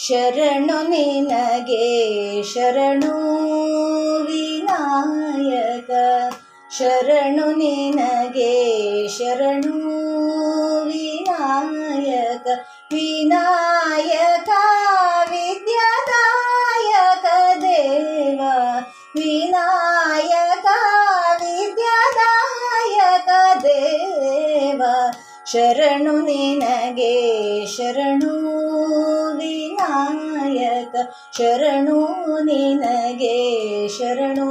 ಶರಣು ನಿನಗೆ ಶರಣು ವಿನಾಯಕ ಶರಣು ನಿನಗೆ ಶರಣು ವಿನಾಯಕ ವಿನಾಯಕ ವಿದ್ಯಾದಾಯಕ ದೇವ ವಿನಾಯಕ ವಿದ್ಯಾದಾಯಕ ದೇವ ಶರಣು ನಿನಗೆ ಶರಣು ವಿನಾಯಕ ಶರಣು ನಿನಗೆ ಶರಣು.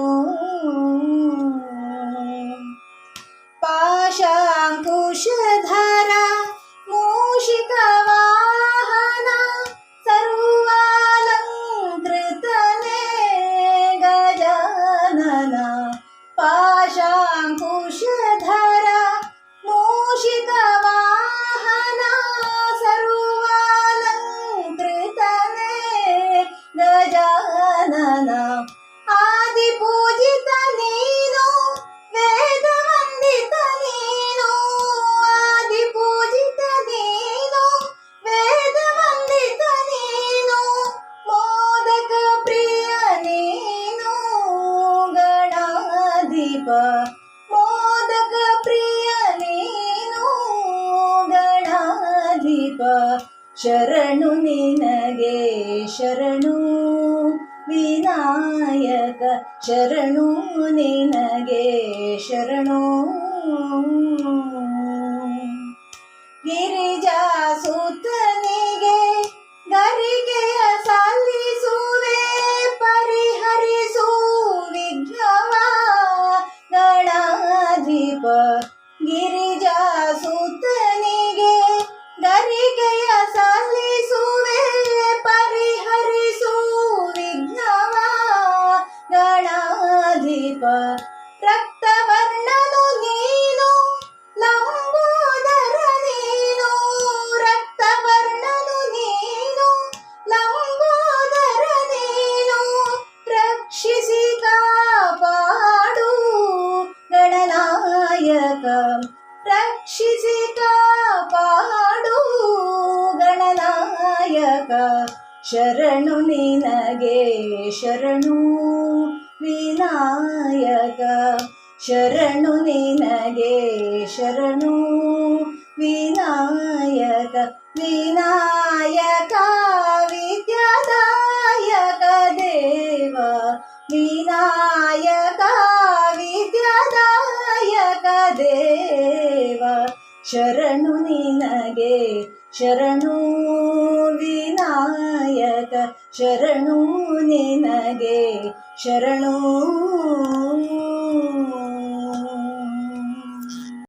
ಶರಣು ನಿನಗೆ ಶರಣು. ವಿನಾಯಕ ಶರಣು ನಿನಗೆ ಶರಣು. ಗಿರಿಜಾ ಸುತನಿಗೆ ಗರಿಗೆಯ ಸಲ್ಲಿಸುವೆ ಪರಿಹರಿಸು ವಿಘ್ನವ ಗಣಾಧಿಪ ಗಿರಿಜಾ ಸುತನಿಗೆ ಗಣಾಧಿಪ ರಕ್ತವರ್ಣನು ನೀನು ಲಂಬೋದರ ನೀನು ರಕ್ತವರ್ಣನು ನೀನು ಲಂಬೋದರ ನೀನು ರಕ್ಷಿಸಿ ಕಾಪಾಡು ಗಣನಾಯಕ ರಕ್ಷಿಸಿ ಕಾಪಾಡು ಗಣನಾಯಕ, ಶರಣು ನಿನಗೆ ಶರಣು. ವಿನಾಯಕ ಶರಣು ನಿನಗೆ ಶರಣು ವಿನಾಯಕ ವಿನಾಯಕ ವಿದ್ಯಾದಾಯಕ ದೇವ ವಿನಾಯಕ ವಿದ್ಯಾದಾಯಕ ದೇವ ಶರಣು ನಿನಗೆ ಶರಣು ವಿನಾಯಕ ശരണോ നിനഗേ ശരണോ.